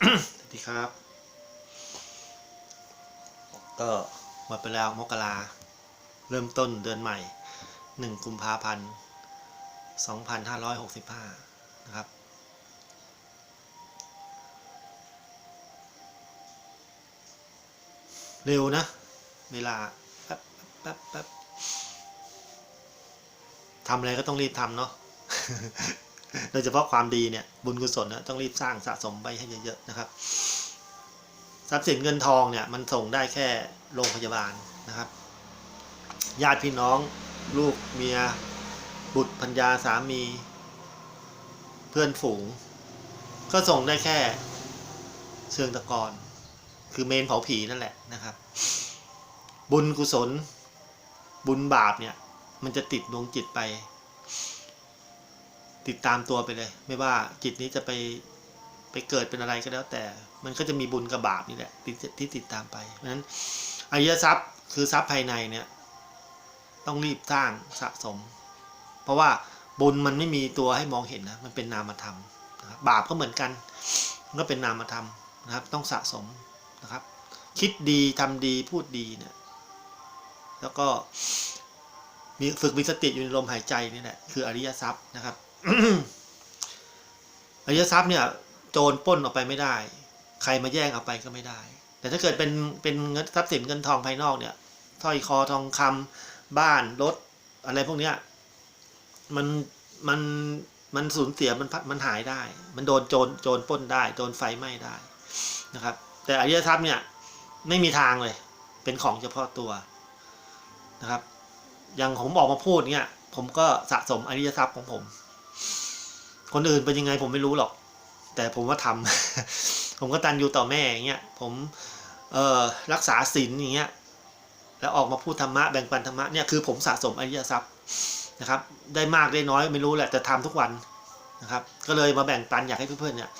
สวัสดีครับ ก็หมดไปแล้วมกราเริ่มต้นเดือนใหม่หนึ่งกุมภาพันธ์สองพันห้าร้อยหกสิบห้านะครับ เร็วนะ เวลาแป๊บแป๊บแป๊บทำอะไรก็ต้องรีบทำเนาะ โดยเฉพาะความดีเนี่ยบุญกุศลนะต้องรีบสร้างสะสมไปให้เยอะๆนะครับ ทรัพย์สินเงินทองเนี่ยมันส่งได้แค่โรงพยาบาลนะครับ ญาติพี่น้องลูกเมีย บุตรพัญญาสามี เพื่อนฝูง ก็ส่งได้แค่เชิงตะกอนคือเมนเผาผีนั่นแหละนะครับ บุญกุศล บุญบาปเนี่ย มันจะติดดวงจิตไป ติดตามตัวไปเลย ไม่ว่าจิตนี้จะไปไปเกิดเป็นอะไรก็แล้ว แต่มันก็จะมีบุญกับบาปนี่แหละที่ที่ติดตามไปเพราะฉะนั้นอริยทรัพย์คือทรัพย์ภายในเนี่ย ต้องรีบสร้างสะสม เพราะว่าบุญมันไม่มีตัวให้มองเห็นนะมันเป็นนามธรรมนะครับบาปก็เหมือนกันมันก็เป็นนามธรรมนะครับ ต้องสะสมนะครับ คิดดีทำดีพูดดีเนี่ย แล้วก็มีฝึกมีสติอยู่ในลมหายใจนี่แหละคืออริยทรัพย์นะครับ อริยทรัพย์เนี่ย โจรป้นออกไปไม่ได้ ใครมาแย่งเอาไปก็ไม่ได้ แต่ถ้าเกิดเป็นเป็นเงินทรัพย์สินเงินทองภายนอกเนี่ยสร้อยคอทองคำบ้านรถอะไรพวกเนี้ย มันมันมันสูญเสียมันพัดมันหายได้ มันโดนโจรโจรป้นได้ โดนไฟไหม้ได้นะครับ แต่อริยทรัพย์เนี่ย ไม่มีทางเลย เป็นของเฉพาะตัวนะครับ อย่างผมออกมาพูดเนี่ย ผมก็สะสมอริยทรัพย์ของผม คนอื่นเป็นยังไงผมไม่รู้หรอก แต่ผมว่าทำผมก็ตันอยู่ต่อแม่อย่างเงี้ยผมเอ่อรักษาศีลอย่างเงี้ยแล้วออกมาพูดธรรมะแบ่งปันธรรมะเนี่ยคือผมสะสมอริยทรัพย์นะครับ ได้มากได้น้อยไม่รู้แหละแต่ทำทุกวันนะครับ ก็เลยมาแบ่งปันอยากให้เพื่อนๆเนี่ย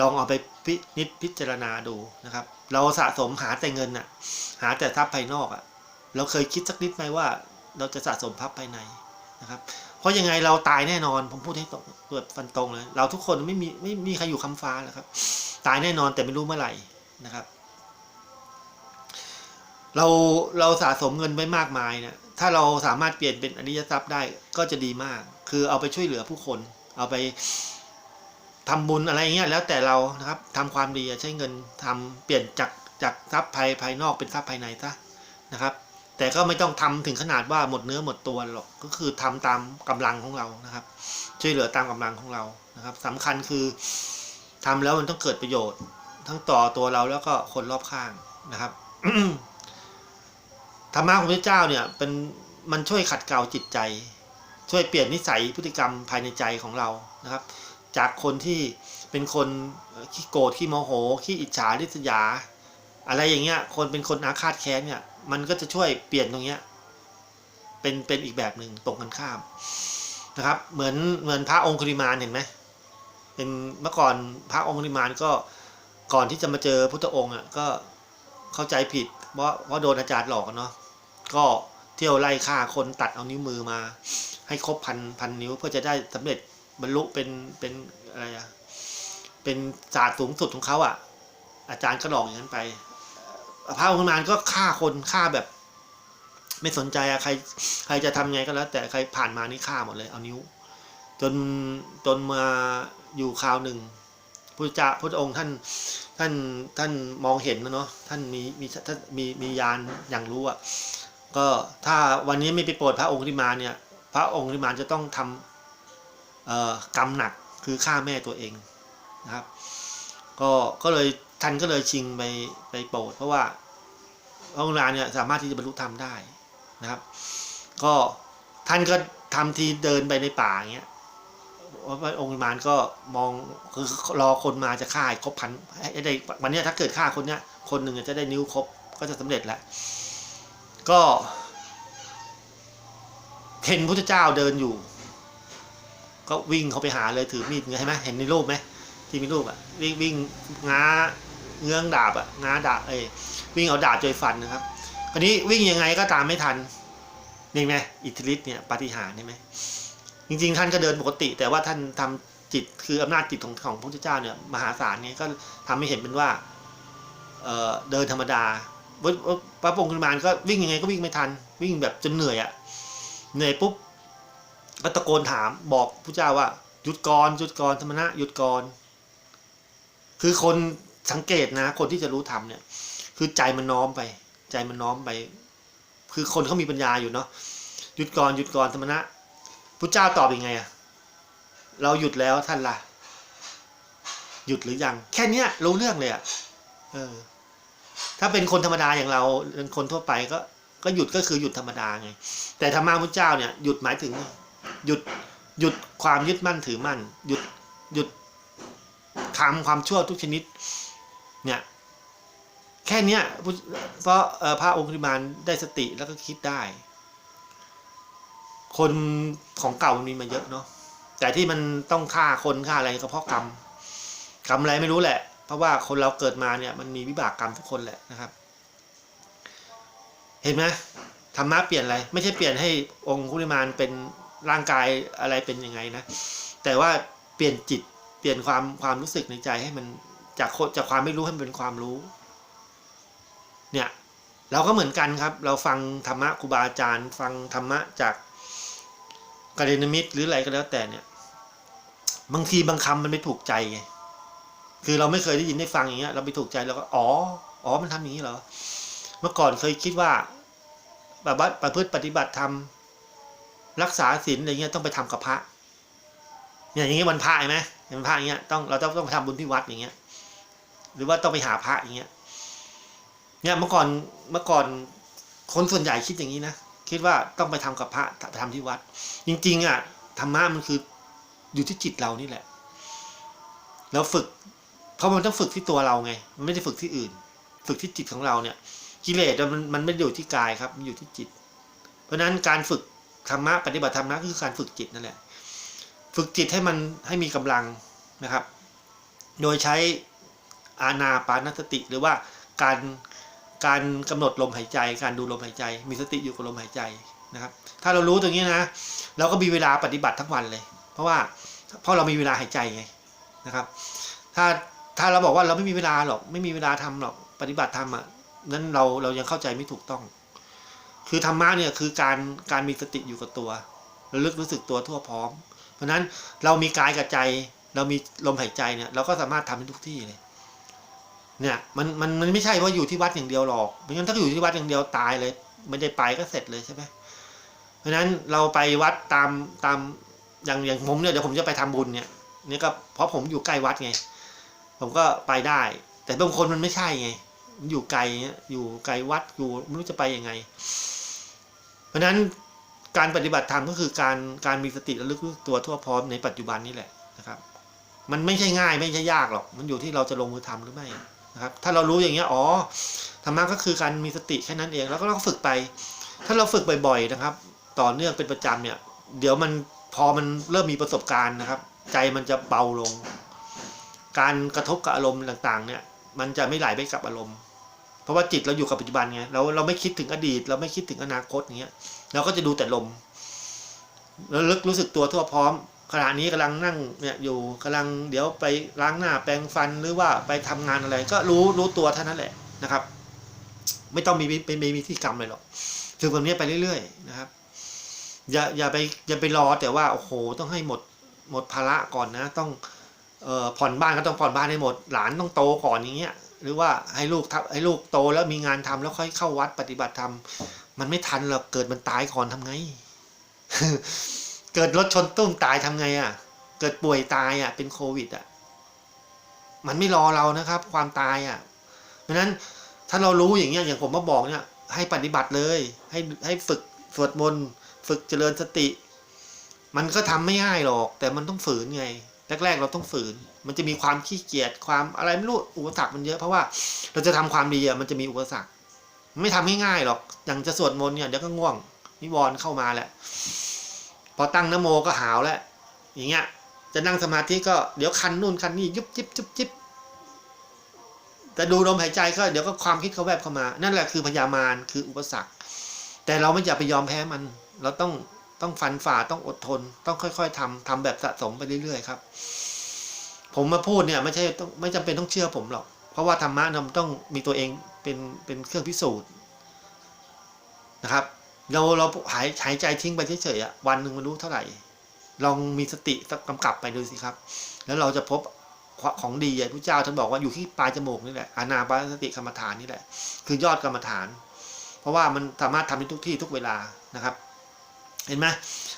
ลองเอาไปพินิจพิจารณาดูนะครับ เราสะสมหาแต่เงินน่ะหาแต่ทรัพย์ภายนอกอะ่ะเราเคยคิดสักนิดไหมว่า เราจะสะสมทรัพย์ภายในนะครับ เพราะยังไงเราตายแน่นอน ผมพูดให้ตรงเปิดฟันตรงเลย เราทุกคนไม่มีไม่มีใครอยู่คำฟ้าแล้วครับ ตายแน่นอนแต่ไม่รู้เมื่อไหร่นะครับ เราเราสะสมเงินไว้มากมายเนี่ยถ้าเราสามารถเปลี่ยนเป็นอริยทรัพย์ได้ก็จะดีมาก คือเอาไปช่วยเหลือผู้คน เอาไปทำบุญอะไรเงี้ยแล้วแต่เรานะครับทำความดีใช้เงินทำเปลี่ยนจากจากทรัพย์ภายภายนอกเป็นทรัพย์ภายในซะนะครับ แต่ก็ไม่ต้องทำถึงขนาดว่าหมดเนื้อหมดตัวหรอกก็คือทำตามกำลังของเรานะครับ ช่วยเหลือตามกำลังของเรานะครับสำคัญคือทำแล้วมันต้องเกิดประโยชน์ ทั้งต่อตัวเราแล้วก็คนรอบข้างนะครับธรรมะของพระเจ้าเนี่ย เป็นมันช่วยขัดเกลาจิตใจ ช่วยเปลี่ยนนิสัยพฤติกรรมภายในใจของเรานะครับ จากคนที่เป็นคนขี้โกรธขี้โมโหขี้อิจฉาริษยา อะไรอย่างเงี้ย คนเป็นคนอาฆาตแค้นเนี่ย มันก็จะช่วยเปลี่ยนตรงเนี้ยเป็นเป็นอีกแบบหนึ่งตรงกันข้ามนะครับ เหมือนเหมือนพระองคุลิมานเห็นไหมเป็นเมื่อก่อนพระองคุลิมานก็ก่อนที่จะมาเจอพุทธองค์อะก็เข้าใจผิดเพราะว่าโดนอาจารย์หลอกเนาะก็เที่ยวไล่ฆ่าคนตัดเอานิ้วมือมา ให้ครบพันพันนิ้วเพื่อจะได้สำเร็จบรรลุเป็นเป็นอะไรอะเป็นศาสตร์สูงสุดของเขาอะ อาจารย์ก็หลอกอย่างนั้นไป พระองค์มานก็ฆ่าคนฆ่าแบบ ไม่สนใจอะใคร ใครจะทำไงก็แล้ว แต่ใครผ่านมานี่ฆ่าหมดเลย เอานิ้ว จนจนมาอยู่คราวหนึ่งพระเจ้าพระองค์ท่านท่านท่านมองเห็นนะเนาะท่านมีมีท่านมีมียานอย่างรู้อะก็ถ้าวันนี้ไม่ไปโปรดพระองค์ที่มาเนี่ย พระองค์ที่มาจะต้องทำเอ่อกรรมหนักคือฆ่าแม่ตัวเองนะครับ ก็ก็เลย ท่านก็เลยชิงไปไปโปรด เพราะว่าพระองค์ราเนี่ยสามารถที่จะบรรลุธรรมได้นะครับ ก็ท่านก็ทำทีเดินไปในป่าอย่างเงี้ยว่าองค์มารก็มองคือรอคนมาจะฆ่าครบพันให้ได้วันนี้ถ้าเกิดฆ่าคนเนี้ยคนหนึ่งจะได้นิ้วครบก็จะสำเร็จแหละก็เห็นพุทธเจ้าเดินอยู่ ก็วิ่งเขาไปหาเลยถือมีดใช่ไหมเห็นในรูปไหมที่มีรูปอะวิ่งวิ่งง้า เงื้องดาบอะง้าดาบเอ้ยวิ่งเอาดาบจอยฟันนะครับคราวนี้วิ่งยังไงก็ตามไม่ทันนี่ไหมอิทธิฤทธิ์เนี่ยปาฏิหาริย์ใช่ไหมจริง ๆ ท่านก็เดินปกติ แต่ว่าท่านทจิตคืออำนาจจิตของของพระพุทธเจ้าเนี่ยมหาศาลเนี่ยก็ทำให้เห็นเป็นว่าเออเดินธรรมดาพระพระองค์คุมานก็วิ่งยังไงก็วิ่งไม่ทัน วิ่งแบบจนเหนื่อยอะเหนื่อยปุ๊บก็ตะโกนถามบอกพระเจ้าว่าหยุดก่อนหยุดก่อนธรรมนะหยุดก่อนคือคน สังเกตนะ คนที่จะรู้ธรรมเนี่ย คือใจมันน้อมไป ใจมันน้อมไป คือคนเขามีปัญญาอยู่เนาะหยุดก่อนหยุดก่อนธรรมะพระเจ้าตอบยังไงอะเราหยุดแล้วท่านล่ะ หยุดหรือยัง แค่เนี้ยรู้เรื่องเลยอะเออ ถ้าเป็นคนธรรมดาอย่างเราเป็นคนทั่วไปก็ ก็หยุดก็คือหยุดธรรมดาไง แต่ธรรมะพุทธเจ้าเนี่ยหยุดหมายถึง หยุดหยุดความยึดมั่นถือมั่น หยุดหยุดทำความชั่วทุกชนิด เนี่ยแค่เนี้ยพุทธเพราะพระองค์ริมานได้สติแล้วก็คิดได้ คนของเก่ามันมีมาเยอะเนาะแต่ที่มันต้องฆ่าคนฆ่าอะไรก็เพราะกรรมกรรมอะไรไม่รู้แหละ เพราะว่าคนเราเกิดมาเนี่ย มันมีวิบากกรรมทุกคนแหละนะครับ เห็นไหมธรรมะเปลี่ยนอะไร ไม่ใช่เปลี่ยนให้องค์คุริมานเป็นร่างกายอะไรเป็นยังไงนะ แต่ว่าเปลี่ยนจิตเปลี่ยนความความรู้สึกในใจให้มัน จากคนจากความไม่รู้ให้มันเป็นความรู้ เนี่ย เราก็เหมือนกันครับ เราฟังธรรมะครูบาอาจารย์ ฟังธรรมะจากกัลยามิตรหรืออะไรก็แล้วแต่เนี่ย บางทีบางคำมันไม่ถูกใจไงคือเราไม่เคยได้ยินได้ฟังอย่างเงี้ย เราไปถูกใจเราก็อ๋ออ๋อมันทำอย่างนี้เหรอ เมื่อก่อนเคยคิดว่าแบบว่าประพฤติปฏิบัติธรรมรักษาศีลอะไรเงี้ยต้องไปทำกับพระเนี่ยอย่างเงี้ยวันพระใช่ไหมวันพระอย่างเงี้ยต้องเราต้องต้องไปทำบุญที่วัดอย่างเงี้ย หรือว่าต้องไปหาพระอย่างเงี้ย เนี่ยเมื่อก่อนเมื่อก่อนคนส่วนใหญ่คิดอย่างนี้นะคิดว่าต้องไปทำกับพระไปทำที่วัด จริง ๆ อะธรรมะมันคืออยู่ที่จิตเรานี่แหละ แล้วฝึก เพราะมันต้องฝึกที่ตัวเราไง มันไม่ได้ฝึกที่อื่น ฝึกที่จิตของเราเนี่ย กิเลสมันมันไม่อยู่ที่กายครับ มันอยู่ที่จิต เพราะฉะนั้นการฝึกธรรมะปฏิบัติธรรมะก็คือการฝึกจิตนั่นแหละ ฝึกจิตให้มันให้มีกำลังนะครับ โดยใช้ อาณาปานสติ หรือว่าการการกำหนดลมหายใจ การดูลมหายใจ มีสติอยู่กับลมหายใจนะครับ ถ้าเรารู้ตรงนี้นะ เราก็มีเวลาปฏิบัติทั้งวันเลย เพราะว่าเพราะเรามีเวลาหายใจไงนะครับ ถ้าถ้าเราบอกว่าเราไม่มีเวลาหรอก ไม่มีเวลาทำหรอกปฏิบัติธรรมอะนั้นเราเรายังเข้าใจไม่ถูกต้อง คือธรรมะเนี่ยคือการการมีสติอยู่กับตัวระลึกรู้สึกตัวทั่วพร้อม เพราะฉะนั้นเรามีกายกับใจ เรามีลมหายใจเนี่ยเราก็สามารถทำได้ทุกที่เลย เนี่ยมันมันมันไม่ใช่ว่าอยู่ที่วัดอย่างเดียวหรอกเพราะงั้นถ้าอยู่ที่วัดอย่างเดียวตายเลย ไม่ได้ไปก็เสร็จเลยใช่ไหมเพราะฉะนั้นเราไปวัดตามตามอย่างอย่างผมเนี่ยเดี๋ยวผมจะไปทำบุญเนี่ยนี่ก็เพราะผมอยู่ใกล้วัดไง ผมก็ไปได้ แต่บางคนมันไม่ใช่ไง อยู่ไกลอยู่ไกลวัดอยู่ไม่รู้จะไปยังไง เพราะฉะนั้นการปฏิบัติธรรมก็คือการการมีสติระลึกตัวทั่วพร้อมในปัจจุบันนี่แหละนะครับ มันไม่ใช่ง่ายไม่ใช่ยากหรอก มันอยู่ที่เราจะลงมือทำหรือไม่ นะครับถ้าเรารู้อย่างเงี้ยอ๋อธรรมะก็คือการมีสติแค่นั้นเองแล้วก็เราฝึกไป ถ้าเราฝึกบ่อยๆนะครับ ต่อเนื่องเป็นประจำเนี่ย เดี๋ยวมันพอมันเริ่มมีประสบการณ์นะครับ ใจมันจะเบาลง การกระทบกับอารมณ์ต่างๆ เนี่ย มันจะไม่ไหลไปกับอารมณ์ เพราะว่าจิตเราอยู่กับปัจจุบันไงเราเราไม่คิดถึงอดีต เราไม่คิดถึงอนาคตอย่างเงี้ยเราก็จะดูแต่ลมแล้วลึกรู้สึกตัวทั่วพร้อม ขณะนี้กำลังนั่งเนี่ยอยู่กำลังเดี๋ยวไปล้างหน้าแปรงฟันหรือว่าไปทำงานอะไร ก็รู้รู้ตัวเท่านั้นแหละนะครับ ไม่ต้องมีเป็นมีวิธีกรรมเลยหรอกฝึกแบบนี้ไปเรื่อยๆนะครับ อย่าอย่าไปอย่าไปรอแต่ว่าโอ้โหต้องให้หมดหมดภาระก่อนนะ ต้องเอ่อผ่อนบ้านก็ต้องผ่อนบ้านให้หมด หลานต้องโตก่อนอย่างเงี้ย หรือว่าให้ลูกทำให้ลูกโตแล้วมีงานทำแล้วค่อยเข้าวัดปฏิบัติธรรมมันไม่ทันหรอกเกิดมันตายก่อนทำไง เกิดรถชนตุ้มตายทำไงอะ เกิดป่วยตายอะ เป็นโควิดอะ มันไม่รอเรานะครับ ความตายอะ เพราะนั้นถ้าเรารู้อย่างเงี้ยอย่างผมมาบอกเนี่ย ให้ปฏิบัติเลย ให้ให้ฝึกสวดมนต์ฝึกเจริญสติ มันก็ทำไม่ง่ายหรอก แต่มันต้องฝืนไง แรก ๆ เราต้องฝืน มันจะมีความขี้เกียจความอะไรไม่รู้อุปสรรคมันเยอะเพราะว่าเราจะทำความดีอะมันจะมีอุปสรรค ไม่ทำง่ายๆหรอก อย่างจะสวดมนต์เนี่ยเดี๋ยวก็ง่วงนิวรณ์เข้ามาแหละ อตั้งนโมก็หาวแล้วอย่างเงี้ยจะนั่งสมาธิก็เดี๋ยวคันนู่นคันนี่ยุบจิบจุบจิบแต่ดูลมหายใจก็เดี๋ยวก็ความคิดเขาแวบเข้ามา นั่นแหละคือพยามารคืออุปสรรค แต่เราไม่อย่าไปยอมแพ้มัน เราต้องต้องฟันฝ่าต้องอดทน ต้องค่อย ๆทำทำแบบสะสมไปเรื่อยๆครับ ผมมาพูดเนี่ยไม่ใช่ต้องไม่จำเป็นต้องเชื่อผมหรอก เพราะว่าธรรมะเราต้องมีตัวเองเป็นเป็นเครื่องพิสูจน์นะครับ เราเราหายหายใจทิ้งไปเฉยๆอะวันหนึ่งมันรู้เท่าไหร่ ลองมีสติกำกับไปดูสิครับ แล้วเราจะพบของดีอย่พระเจ้าท่านบอกว่าอยู่ที่ปลายจมูกนี่แหละอานาปานสติกรรมฐานนี่แหละ คือยอดกรรมฐาน เพราะว่ามันสามารถทำได้ทุกที่ทุกเวลานะครับ เห็นไหม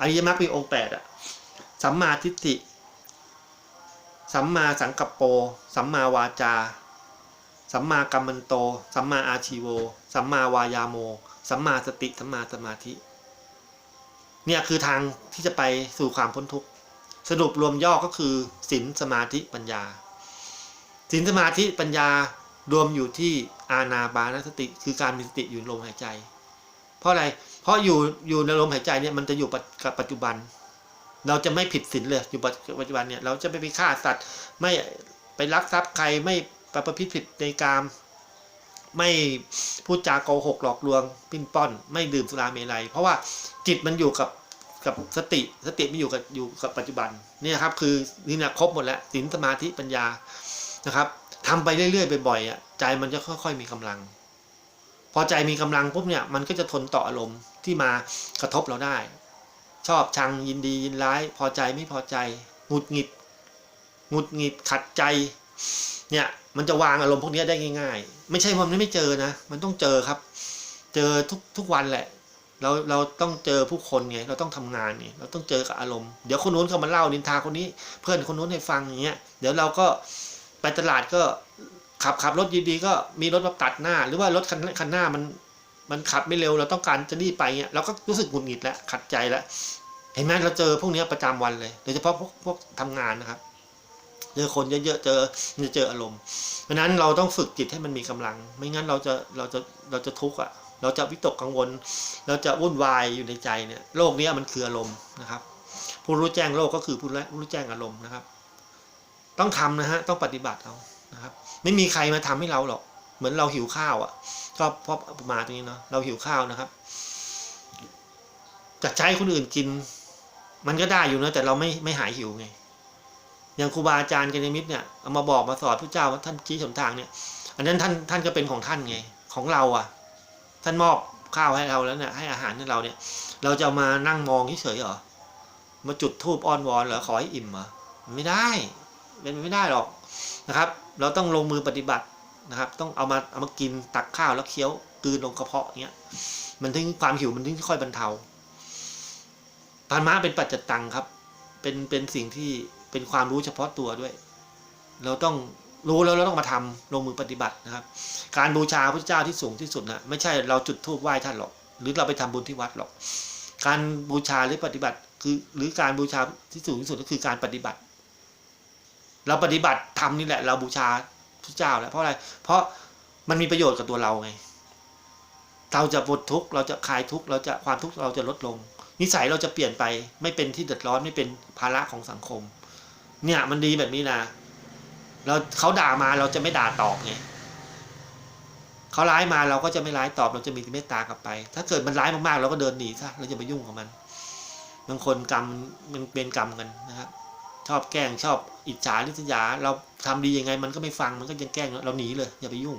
อริยมรรคมีองค์แปดอะสัมมาทิฏฐิสัมมาสังกัปโป สัมมาวาจา สัมมากัมมันโต สัมมาอาชีโว สัมมาวายาโม สัมมาสติสัมมาสมาธิ เนี่ยคือทางที่จะไปสู่ความพ้นทุกข์สรุปรวมย่อก็คือศีลสมาธิปัญญาศีลสมาธิปัญญารวมอยู่ที่อาณาบานสติ คือการมีสติอยู่ในลมหายใจ เพราะอะไร เพราะอยู่อยู่ในลมหายใจเนี่ยมันจะอยู่กับปัจจุบัน เราจะไม่ผิดศีลเลยอยู่ปัจจุบันเนี่ยเราจะไม่ไปฆ่าสัตว์ ไม่ไปลักทรัพย์ใครไม่ประพฤติผิดในกาม ไม่พูดจาโกหกหลอกลวง ปิ้นป้อน ไม่ดื่มสุราเมลัย เพราะว่าจิตมันอยู่กับกับสติสติไม่อยู่กับอยู่กับปัจจุบันเนี่ยครับ คือนี่นะครบหมดแล้วศีลสมาธิปัญญานะครับทำไปเรื่อยๆบ่อยๆอะใจมันจะค่อย ๆ มีกำลัง พอใจมีกำลังปุ๊บเนี่ยมันก็จะทนต่ออารมณ์ที่มากระทบเราได้ ชอบชังยินดียินร้าย พอใจไม่พอใจหงุดหงิดหงุดหงิดขัดใจเนี่ย มันจะวางอารมณ์พวกนี้ได้ง่าย ๆ ไม่ใช่ว่ามันไม่เจอนะ มันต้องเจอครับ เจอทุกทุกวันแหละ เราเราต้องเจอผู้คนไง เราต้องทำงานไงเราต้องเจอกับอารมณ์ เดี๋ยวคนนู้นเขามาเล่านินทาคนนี้ เพื่อนคนนู้นให้ฟังอย่างเงี้ย เดี๋ยวเราก็ไปตลาดก็ขับขับรถดีๆก็มีรถมาตัดหน้า หรือว่ารถคันคันหน้ามัน มันขับไม่เร็ว เราต้องการจะรีบไปเงี้ย เราก็รู้สึกหงุดหงิดแล้วขัดใจแล้ว เห็นไหมเราเจอพวกนี้ประจำวันเลย โดยเฉพาะพวกพวกทำงานนะครับ เจอคนเยอะๆเจอจะเจออารมณ์เพราะนั้นเราต้องฝึกจิตให้มันมีกำลัง ไม่งั้นเราจะเราจะเราจะทุกข์อะ เราจะวิตกกังวล เราจะวุ่นวายอยู่ในใจเนี่ยโลกนี้มันคืออารมณ์นะครับ ผู้รู้แจ้งโลกก็คือผู้รู้แจ้งอารมณ์นะครับ ต้องทำนะฮะต้องปฏิบัติเอานะครับ ไม่มีใครมาทำให้เราหรอก เหมือนเราหิวข้าวอะก็พอประมาตรงนี้เนาะเราหิวข้าวนะครับจะใช้คนอื่นกิน มันก็ได้อยู่นะแต่เราไม่ไม่หายหิวไง อย่างครูบาอาจารย์กัญญมิตรเนี่ยเอามาบอกมาสอนพระเจ้าว่าท่านชี้หนทางเนี่ย อันนั้นท่านท่านก็เป็นของท่านไงของเราอะ ท่านมอบข้าวให้เราแล้วเนี่ยให้อาหารให้เราเนี่ย เราจะมานั่งมองเฉยๆเหรอมาจุดธูปอ้อนวอนเหรอขอให้อิ่มเหรอไม่ได้เป็นไม่ได้หรอกนะครับ เราต้องลงมือปฏิบัตินะครับ ต้องเอามาเอามากินตักข้าวแล้วเคี้ยวกืนลงกระเพาะเงี้ยมันถึงความหิวมันถึงค่อยบรรเทาธรรมะเป็นปัจจตังครับ เป็นเป็นสิ่งที่ เป็นความรู้เฉพาะตัวด้วย เราต้องรู้แล้วเราต้องมาทำลงมือปฏิบัตินะครับ การบูชาพระเจ้าที่สูงที่สุดนะไม่ใช่เราจุดธูปไหว้ท่านหรอก หรือเราไปทำบุญที่วัดหรอก การบูชาหรือปฏิบัติคือหรือการบูชาที่สูงที่สุดก็คือการปฏิบัติ เราปฏิบัติทำนี่แหละ เราบูชาพระเจ้าแล้วเพราะอะไร เพราะมันมีประโยชน์กับตัวเราไง เราจะปลดทุกข์เราจะคลายทุกข์เราจะความทุกข์เราจะลดลง นิสัยเราจะเปลี่ยนไป ไม่เป็นที่เดือดร้อนไม่เป็นภาระของสังคม เนี่ยมันดีแบบนี้นะเราเขาด่ามาเราจะไม่ด่าตอบไงเขาร้ายมาเราก็จะไม่ร้ายตอบเราจะมีเมตตากลับไป ถ้าเกิดมันร้ายมากๆเราก็เดินหนีซะเราจะไปยุ่งกับมันบางคนกรรมมันเป็นกรรมกันนะครับ ชอบแกล้งชอบอิจฉาริษยา เราทำดียังไง มันก็ไม่ฟังมันก็ยังแกล้งเราหนีเลยอย่าไปยุ่ง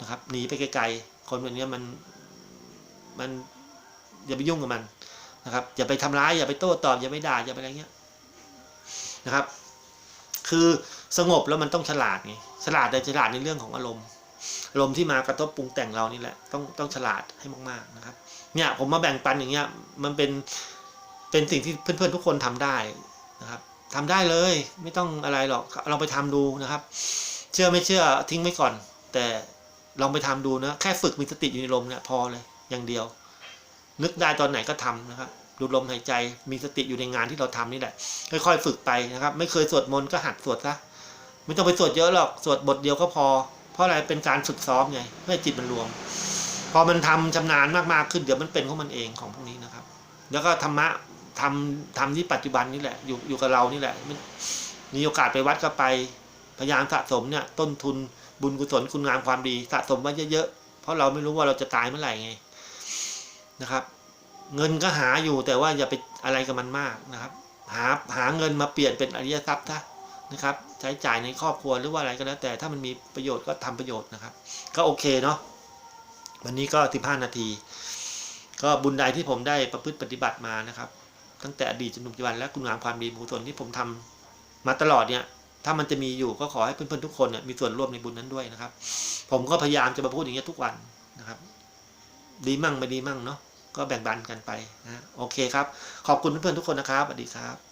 นะครับหนีไปไกลๆคนแบบนี้มันมันอย่าไปยุ่งกับมันนะครับ อย่าไปทำร้ายอย่าไปโต้ตอบอย่าไปด่าอย่าไปอะไรเงี้ยนะครับ คือสงบแล้วมันต้องฉลาดไงฉลาดแต่ฉลาดในเรื่องของอารมณ์อารมณ์ที่มากระทบปรุงแต่งเรานี่แหละ ต้องต้องฉลาดให้มากๆนะครับ เนี่ยผมมาแบ่งปันอย่างเงี้ย มันเป็นเป็นสิ่งที่เพื่อนๆทุกคนทำได้นะครับทำได้เลย ไม่ต้องอะไรหรอกเราไปทำดูนะครับ เชื่อไม่เชื่อทิ้งไว้ก่อน แต่ลองไปทำดูนะแค่ฝึกมีสติอยู่ในลมเนี่ยพอเลยอย่างเดียว นึกได้ตอนไหนก็ทำนะครับ ดูลมหายใจ มีสติอยู่ในงานที่เราทำนี่แหละ ค่อยๆฝึกไปนะครับ ไม่เคยสวดมนต์ก็หัดสวดซะ ไม่ต้องไปสวดเยอะหรอก สวดบทเดียวก็พอ เพราะอะไร เป็นการฝึกซ้อมไง เพื่อจิตมันรวม พอมันทำชำนาญมากๆขึ้น เดี๋ยวมันเป็นของมันเองของพวกนี้นะครับ แล้วก็ธรรมะทำทำที่ปัจจุบันนี่แหละ อยู่อยู่กับเรานี่แหละ มีโอกาสไปวัดก็ไป พยายามสะสมเนี่ย ต้นทุนบุญกุศลคุณงามความดี สะสมไว้เยอะๆ เพราะเราไม่รู้ว่าเราจะตายเมื่อไหร่ไงนะครับ เงินก็หาอยู่แต่ว่าอย่าไปอะไรกับมันมากนะครับ หาหาเงินมาเปลี่ยนเป็นอริยทรัพย์ถ้านะครับ ใช้จ่ายในครอบครัวหรือว่าอะไรก็แล้ว แต่ถ้ามันมีประโยชน์ก็ทำประโยชน์นะครับ ก็โอเคเนาะวันนี้ก็ 15 นาที ก็บุญใดที่ผมได้ประพฤติปฏิบัติมานะครับ ตั้งแต่อดีตจนถึงปัจจุบันและคุณงามความดีบุญกุศลที่ผมทำมาตลอดเนี่ย ถ้ามันจะมีอยู่ก็ขอให้เพื่อนๆทุกคนเนี่ยมีส่วนร่วมในบุญนั้นด้วยนะครับ ผมก็พยายามจะมาพูดอย่างเงี้ยทุกวันนะครับ ดีมั่งไม่ดีมั่งเนาะ ก็แบ่งบันกันไปนะโอเคครับ ขอบคุณเพื่อนๆทุกคนนะครับสวัสดีครับ